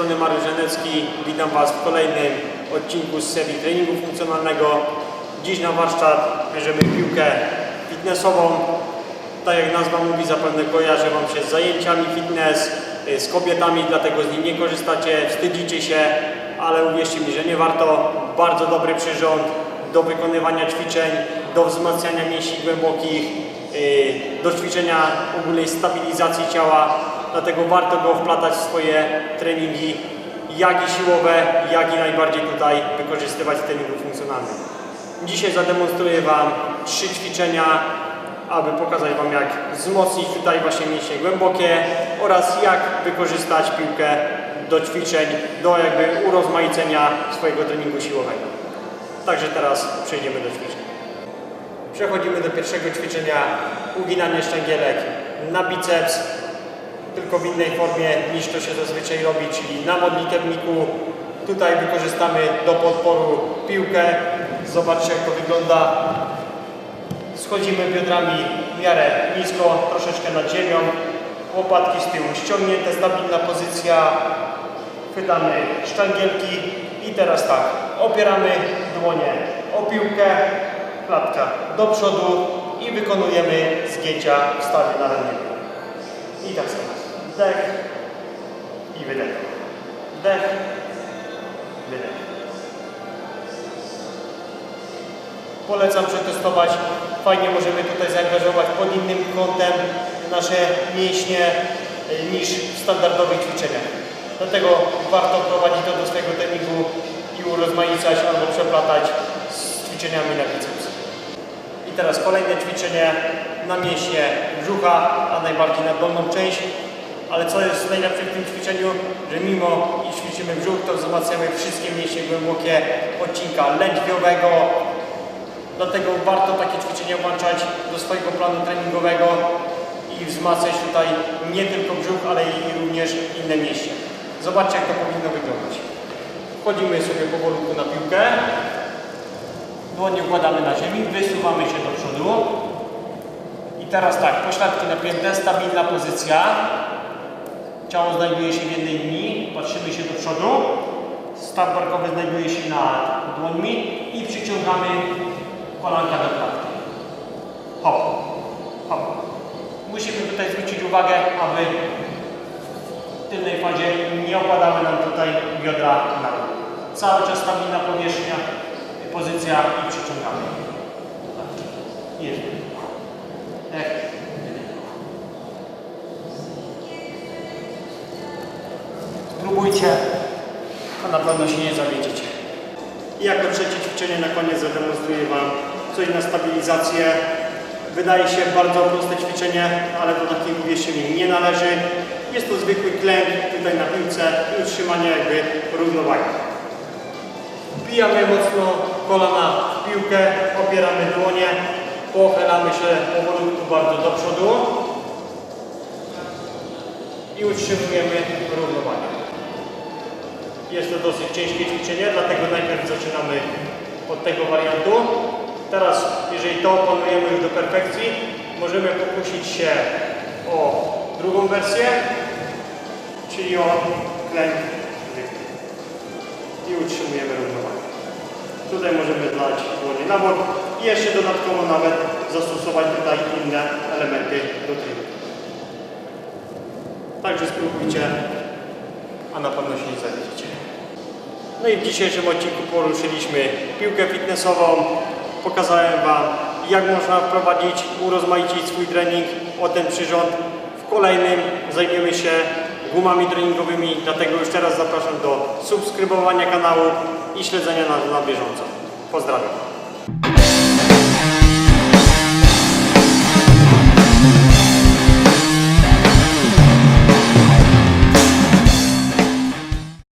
strony Mariusz Żenecki. Witam Was w kolejnym odcinku z serii treningu funkcjonalnego. Dziś na warsztat bierzemy piłkę fitnessową. Tak jak nazwa mówi, zapewne kojarzy Wam się z zajęciami fitness, y, z kobietami, dlatego z niej nie korzystacie, wstydzicie się, ale uwierzcie mi, że nie warto. Bardzo dobry przyrząd do wykonywania ćwiczeń, do wzmacniania mięśni głębokich, y, do ćwiczenia ogólnej stabilizacji ciała, dlatego warto go wplatać w swoje treningi, jak i siłowe, jak i najbardziej tutaj wykorzystywać w treningu funkcjonalnym. Dzisiaj zademonstruję Wam trzy ćwiczenia, aby pokazać Wam jak wzmocnić tutaj właśnie mięśnie głębokie oraz jak wykorzystać piłkę do ćwiczeń, do jakby urozmaicenia swojego treningu siłowego. Także teraz przejdziemy do ćwiczeń. Przechodzimy do pierwszego ćwiczenia uginanie szczęgielek na biceps, tylko w innej formie niż to się zazwyczaj robi, czyli na modlitewniku. Tutaj wykorzystamy do podporu piłkę. Zobaczcie jak to wygląda. Schodzimy biodrami w miarę nisko, troszeczkę nad ziemią. Łopatki z tyłu ściągnięte, stabilna pozycja. Chwytamy sztangielki i teraz tak, opieramy dłonie o piłkę, klatka do przodu i wykonujemy zgięcia w stawie na ramieniu. I tak samo. Wdech i wydech. Wdech, wydech. Polecam przetestować. Fajnie możemy tutaj zaangażować pod innym kątem nasze mięśnie y, niż w standardowych ćwiczeniach. Dlatego warto prowadzić to do swojego treningu i urozmaicać albo przeplatać z ćwiczeniami na biceps. I teraz kolejne ćwiczenie na mięśnie brzucha, a najbardziej na dolną część. Ale co jest najlepsze w tym ćwiczeniu, że mimo iż ćwiczymy brzuch, to wzmacniamy wszystkie mięśnie głębokie odcinka lędźwiowego. Dlatego warto takie ćwiczenia włączać do swojego planu treningowego i wzmacniać tutaj nie tylko brzuch, ale i również inne mięśnie. Zobaczcie jak to powinno wyglądać. Wchodzimy sobie powolutku na piłkę. Dłonie układamy na ziemi, wysuwamy się do przodu. I teraz tak, pośladki napięte, stabilna pozycja. Ciało znajduje się w jednej linii, patrzymy się do przodu. Staw barkowy znajduje się nad dłońmi i przyciągamy kolanka do klatki. Hop, hop. Musimy tutaj zwrócić uwagę, aby w tylnej fazie nie opadały nam tutaj biodra na dół. Cały czas stabilna powierzchnia, pozycja i przyciągamy. Jest. Spróbujcie, a na pewno się nie zawiedziecie. I jako trzecie ćwiczenie na koniec zademonstruję Wam coś na stabilizację. Wydaje się bardzo proste ćwiczenie, ale do takiego uwierzcie mi nie należy. Jest to zwykły klęk tutaj na piłce i utrzymanie jakby równowagi. Wbijamy mocno kolana w piłkę, opieramy dłonie, pochylamy się powolutku bardzo do przodu i utrzymujemy równowagę. Jest to dosyć ciężkie ćwiczenie, dlatego najpierw zaczynamy od tego wariantu. Teraz, jeżeli to opanujemy już do perfekcji, możemy pokusić się o drugą wersję, czyli o klęk i utrzymujemy równowagę. Tutaj możemy dać dłonie na bok i jeszcze dodatkowo nawet zastosować tutaj inne elementy do treningu. Także spróbujcie, a na pewno się nie zawiedziecie. No i w dzisiejszym odcinku poruszyliśmy piłkę fitnessową. Pokazałem Wam, jak można wprowadzić, urozmaicić swój trening o ten przyrząd. W kolejnym zajmiemy się gumami treningowymi, dlatego już teraz zapraszam do subskrybowania kanału i śledzenia nas na bieżąco. Pozdrawiam.